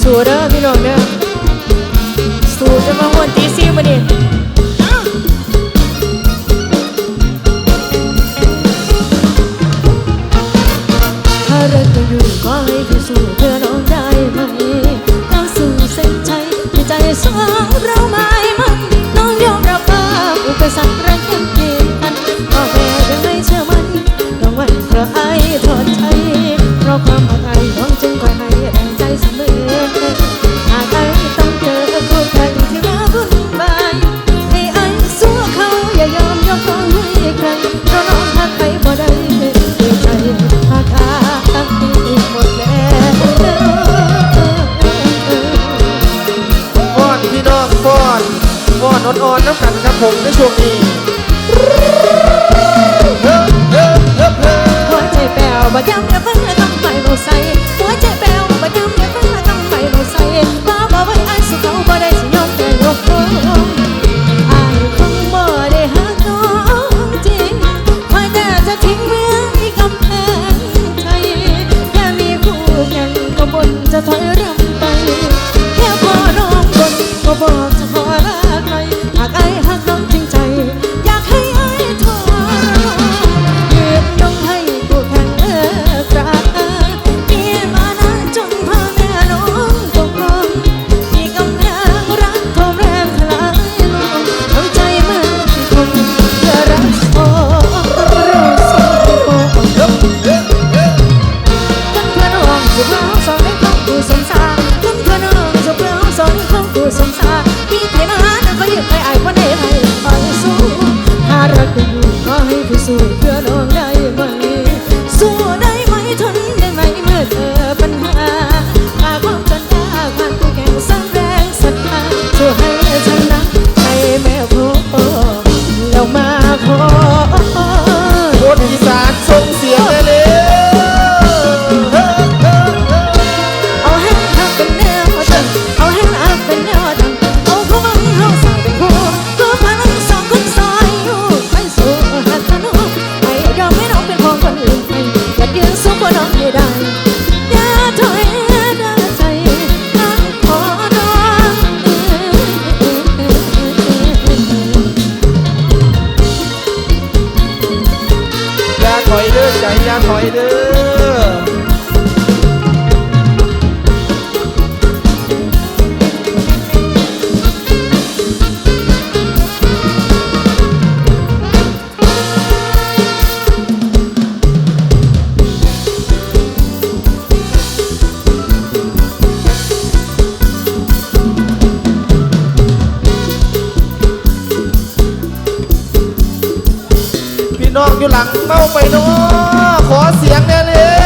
สู้เด้อพี่น้องเด้อสู้จะมาหวนตีซีมาดิ อนอ่อนๆน้ำกันครับผมในช่วงนี้หัวใจแป้วบ่ย้ำอย่าเพิ่งต้องไปบ่ใส่หัวใจแป้วบ่ย้ำอย่าเพิ่งต้องไปบ่ใส่ว่าบ่ไว้ไอ้สู้เขาบ่ได้สิยอมแก่ยกโทษไอ้คงบ่ได้หักน้องจริงคอยแต่จะทิ้งเมืองที่กำแพงใจแค่มีคู่แข่งก็บ่นจะถอยรำ อนร้องสุดแล้วสอนให้เขาผู้สงสารจนเพื่อน้องสุดแล้วสอนให้เขาผู้สงสารพี่ไทยมานั่นก็ยืนไปอายคนใดให้ไปสู้ถ้ารักกันอให้พี่สู้เพื่อน้องได้ไหมสู้ ถอยเด้อใจอย่าถอยเด้อ น้องอยู่หลังเมาไปเนาะขอเสียงแน่เลย